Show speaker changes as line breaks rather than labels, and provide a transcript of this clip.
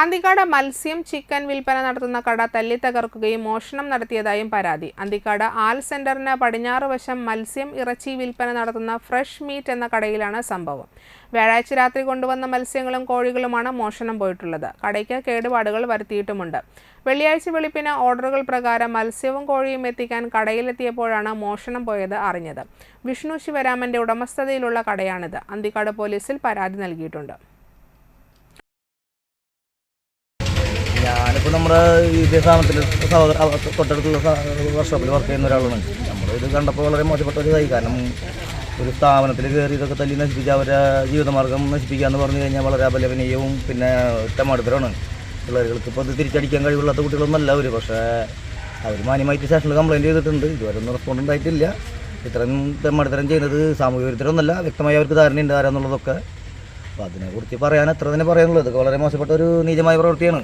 അന്തിക്കാട് മത്സ്യം ചിക്കൻ വിൽപ്പന നടത്തുന്ന കട തല്ലി തകർക്കുകയും മോഷണം നടത്തിയതായും പരാതി. അന്തിക്കാട് ആൽ സെന്ററിന് പടിഞ്ഞാറ് വശം മത്സ്യം ഇറച്ചി വിൽപ്പന നടത്തുന്ന ഫ്രഷ് മീറ്റ് എന്ന കടയിലാണ് സംഭവം. വ്യാഴാഴ്ച രാത്രി കൊണ്ടുവന്ന മത്സ്യങ്ങളും കോഴികളുമാണ് മോഷണം പോയിട്ടുള്ളത്. കടയ്ക്ക് കേടുപാടുകൾ വരുത്തിയിട്ടുമുണ്ട്. വെള്ളിയാഴ്ച വെളുപ്പിന് ഓർഡറുകൾ പ്രകാരം മത്സ്യവും കോഴിയും എത്തിക്കാൻ കടയിലെത്തിയപ്പോഴാണ് മോഷണം പോയത് അറിഞ്ഞത്. വിഷ്ണു ശിവരാമന്റെ ഉടമസ്ഥതയിലുള്ള കടയാണിത്. അന്തിക്കാട് പോലീസിൽ പരാതി നൽകിയിട്ടുണ്ട്.
ഞാനിപ്പോൾ നമ്മുടെ ഇതേ സ്ഥാപനത്തിൽ സഹോദര തൊട്ടടുത്തുള്ള വർക്ക്ഷോപ്പിൽ വർക്ക് ചെയ്യുന്ന ഒരാളാണ് നമ്മൾ ഇത് കണ്ടപ്പോൾ വളരെ മോശപ്പെട്ട ഒരു ഇതായി. കാരണം ഒരു സ്ഥാപനത്തിൽ കയറി ഇതൊക്കെ തല്ലി നശിപ്പിച്ച് അവരെ ജീവിതമാർഗം നശിപ്പിക്കുക എന്ന് പറഞ്ഞു കഴിഞ്ഞാൽ വളരെ അപലപനീയവും പിന്നെ ഇഷ്ടമാടുത്തരാണ് പിള്ളേർക്ക് ഇപ്പോൾ ഇത് തിരിച്ചടിക്കാൻ കഴിവുള്ളാത്ത കുട്ടികളൊന്നുമല്ല അവർ പക്ഷേ അവർ മാന്യമായിട്ട് സ്റ്റേഷനിൽ കംപ്ലയിന്റ് ചെയ്തിട്ടുണ്ട്. ഇതുവരെ ഒന്നും റെസ്പോണ്ട് ഉണ്ടായിട്ടില്ല. ഇത്രയും തെമ്മടുത്തരം ചെയ്യുന്നത് സാമൂഹ്യ വിരുദ്ധരൊന്നല്ല. വ്യക്തമായി അവർക്ക് ധാരണയുണ്ട് ആരാന്നുള്ളതൊക്കെ. അപ്പോൾ അതിനെക്കുറിച്ച് പറയാൻ എത്ര തന്നെ പറയാനുള്ളത് വളരെ മോശപ്പെട്ട ഒരു നീചമായ പ്രവൃത്തിയാണ്.